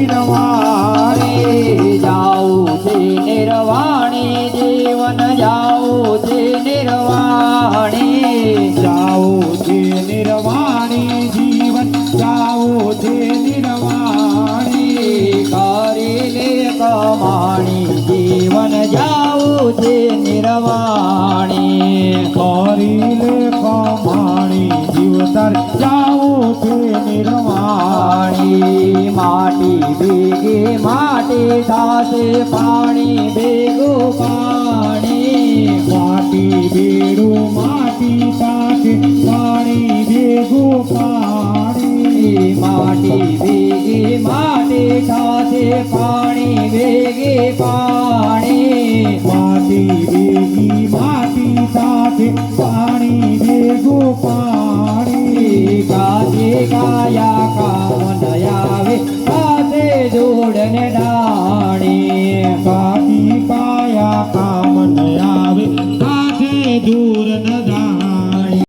નિર્વાણે જાવું છે નિર્વાણી જીવન જાવું છે નિર્વાણી જાઓ છે નિર્વાણી જીવન જાઓ છે નિર્વાણી કરીને કમાણી જીવન જાવું છે નિર્વાણી કરીને કમાણી જીવતર જાઓ માટી ભેગી માટી થાશે પાણી ભેગું પાણી માટી બેડું માટી સાથે પાણી ભેગું પાણી માટી ભેગી માટી થાશે પાણી ભેગી પાણી માટી ભેગી માટી સાથે પાણી ભેગું પાણી જોડને ડાણી કાકી પાયા કામ ન આવે. સાથે દૂર ન